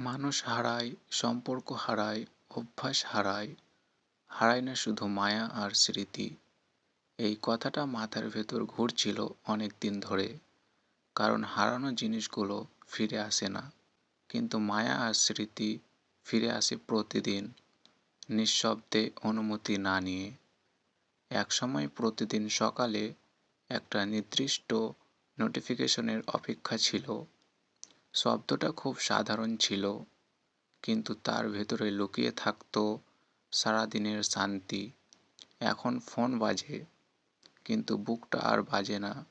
মানুষ হারায়, সম্পর্ক হারায়, অভ্যাস হারায় হারায় না শুধু মায়া আর স্মৃতি। এই কথাটা মাথার ভেতর ঘুরছিল অনেক দিন ধরে। কারণ হারানো জিনিসগুলো ফিরে আসে না। কিন্তু মায়া আর স্মৃতি ফিরে আসে প্রতিদিন, নিঃশব্দে অনুমতি না নিয়ে। একসময় প্রতিদিন সকালে একটা নির্দিষ্ট নোটিফিকেশনের অপেক্ষা ছিল। শব্দটা খুব সাধারণ ছিল, কিন্তু তার ভেতরে লুকিয়ে থাকতো সারাদিনের শান্তি। এখন ফোন বাজে, কিন্তু বুকটা আর বাজে না।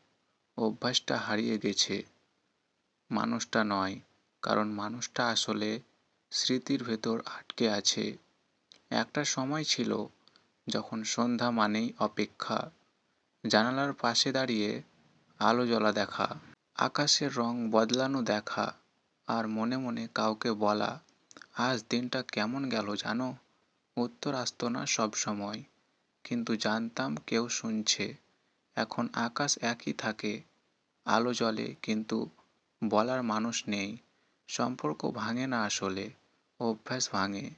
অভ্যাসটা হারিয়ে গেছে। মানুষটা নয়, কারণ মানুষটা আসলে স্মৃতির ভেতর আটকে আছে। একটা সময় ছিল যখন সন্ধ্যা মানেই অপেক্ষা। জানালার পাশে দাঁড়িয়ে আলো জ্বলা দেখা। আকাশের রং বদলানো দেখা আর মনে মনে কাউকে বলা, আজ দিনটা কেমন গেল জানো? উত্তর আসতো না সব সময়, কিন্তু জানতাম কেউ শুনছে। এখন আকাশ একই থাকে, আলো জ্বলে কিন্তু বলার মানুষ নেই, সম্পর্ক ভাঙে না আসলে, অভ্যাস ভাঙে।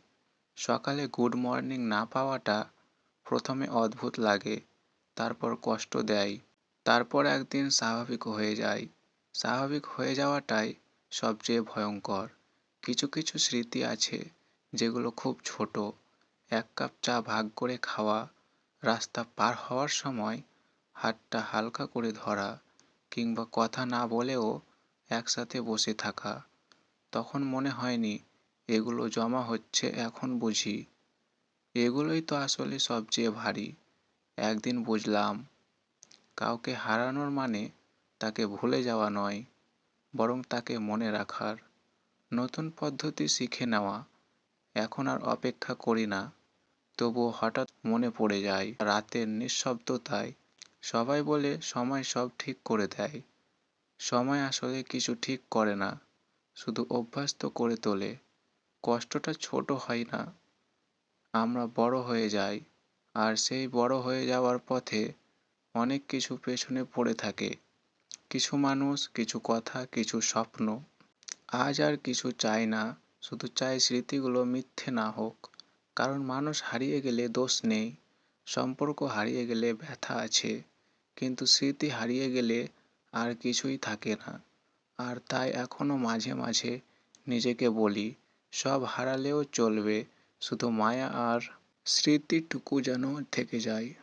সকালে গুড মর্নিং না পাওয়াটা প্রথমে অদ্ভুত লাগে, তারপর কষ্ট দেয়, তারপর একদিন স্বাভাবিক হয়ে যায়। স্বাভাবিক হয়ে যাওয়াটাই সবচেয়ে ভয়ঙ্কর। কিছু কিছু স্মৃতি আছে যেগুলো খুব ছোট। এক কাপ চা ভাগ করে খাওয়া, রাস্তা পার হওয়ার সময় হাতটা হালকা করে ধরা কিংবা কথা না বলেও একসাথে বসে থাকা। তখন মনে হয়নি, এগুলো জমা হচ্ছে এখন বুঝি। এগুলোই তো আসলে সবচেয়ে ভারী। একদিন বুঝলাম, কাউকে হারানোর মানে তাকে ভুলে যাওয়া নয়, বরং তাকে মনে রাখার। নতুন পদ্ধতি শিখে নেওয়া, এখন আর অপেক্ষা করি না, তবুও হঠাৎ মনে পড়ে যায় রাতের নিঃশব্দতায়। সবাই বলে সময় সব ঠিক করে দেয়। সময় আসলে কিছু ঠিক করে না, শুধু অভ্যস্ত করে তোলে। কষ্টটা ছোট হয় না। আমরা বড় হয়ে যাই, আর সেই বড় হয়ে যাওয়ার পথে অনেক কিছু পেছনে পড়ে থাকে। কিছু মানুষ, কিছু কথা, কিছু স্বপ্ন। আজ আর কিছু চাই না, শুধু চাই স্মৃতিগুলো মিথ্যে না হোক। কারণ মানুষ হারিয়ে গেলে দোষ নেই, সম্পর্ক হারিয়ে গেলে ব্যথা আছে। কিন্তু স্মৃতি হারিয়ে গেলে আর কিছুই থাকে না। আর তাই এখনও মাঝে মাঝে নিজেকে বলি, সব হারালেও চলবে, শুধু মায়া আর স্মৃতিটুকু যেন থেকে যায়।